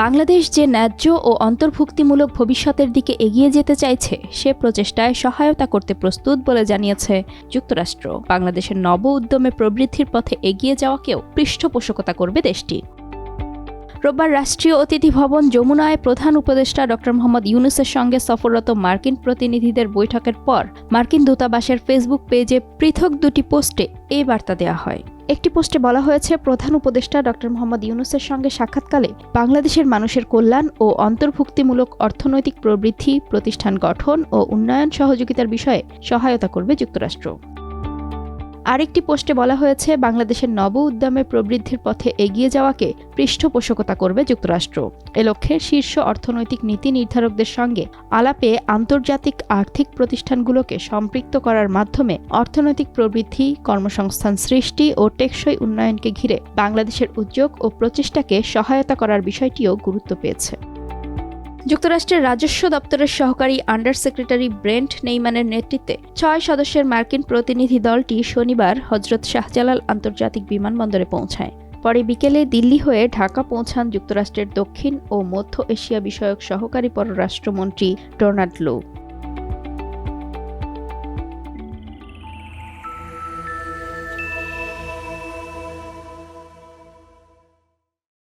বাংলাদেশ যে ন্যায্য ও অন্তর্ভুক্তিমূলক ভবিষ্যতের দিকে এগিয়ে যেতে চাইছে, সে প্রচেষ্টায় সহায়তা করতে প্রস্তুত বলে জানিয়েছে যুক্তরাষ্ট্র। বাংলাদেশের নব উদ্যমে প্রবৃদ্ধির পথে এগিয়ে যাওয়াকেও পৃষ্ঠপোষকতা করবে দেশটি। রোববার রাষ্ট্রীয় অতিথি ভবন যমুনায় প্রধান উপদেষ্টা ড মোহাম্মদ ইউনুসের সঙ্গে সফররত মার্কিন প্রতিনিধিদের বৈঠকের পর মার্কিন দূতাবাসের ফেসবুক পেজে পৃথক দুটি পোস্টে এই বার্তা দেওয়া হয়। একটি পোস্টে বলা হয়েছে, প্রধান উপদেষ্টা ড. মোহাম্মদ ইউনুসের সঙ্গে সাক্ষাৎকালে বাংলাদেশের মানুষের কল্যাণ ও অন্তর্ভুক্তিমূলক অর্থনৈতিক প্রবৃদ্ধি, প্রতিষ্ঠান গঠন ও উন্নয়ন সহযোগিতার বিষয়ে সহায়তা করবে যুক্তরাষ্ট্র। আরেকটি পোস্টে বলা হয়েছে, বাংলাদেশের নব উদ্যমে প্রবৃদ্ধির পথে এগিয়ে যাওয়াকে পৃষ্ঠপোষকতা করবে যুক্তরাষ্ট্র। এ লক্ষ্যে শীর্ষ অর্থনৈতিক নীতি নির্ধারকদের সঙ্গে আলাপে আন্তর্জাতিক আর্থিক প্রতিষ্ঠানগুলোকে সম্পৃক্ত করার মাধ্যমে অর্থনৈতিক প্রবৃদ্ধি, কর্মসংস্থান সৃষ্টি ও টেকসই উন্নয়নকে ঘিরে বাংলাদেশের উদ্যোগ ও প্রচেষ্টাকে সহায়তা করার বিষয়টিও গুরুত্ব পেয়েছে। যুক্তরাষ্ট্রের রাজস্ব দপ্তরের সহকারী আন্ডার সেক্রেটারি ব্রেন্ট নেইমানের নেতৃত্বে ছয় সদস্যের মার্কিন প্রতিনিধি দলটি শনিবার হজরত শাহজালাল আন্তর্জাতিক বিমানবন্দরে পৌঁছায়। পরে বিকেলে দিল্লি হয়ে ঢাকা পৌঁছান যুক্তরাষ্ট্রের দক্ষিণ ও মধ্য এশিয়া বিষয়ক সহকারী পররাষ্ট্রমন্ত্রী ডোনাল্ড লো।